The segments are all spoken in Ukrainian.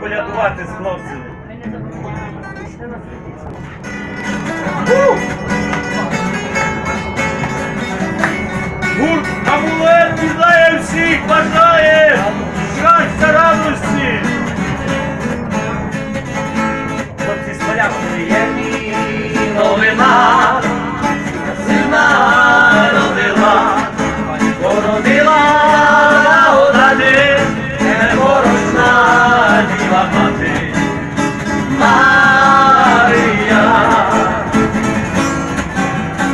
колядувати з хлопцями. Гурт амулет вітає всіх, бажає мати. Марія,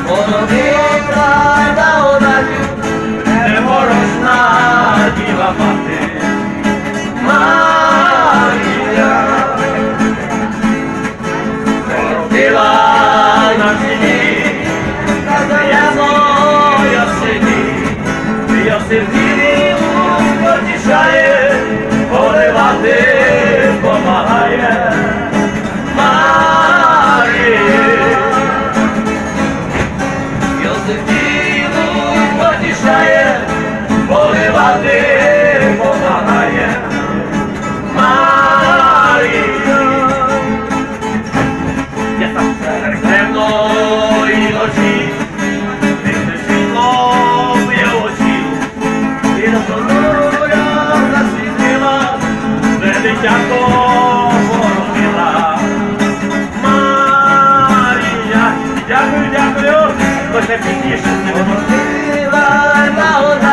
породила один, непорочна діва мати. Марія, породила на землі, Казаємо Йосині, Йосифі потішає, дитятко породила. Марія, дякую, дякую, лише пізніше не породила на удачу,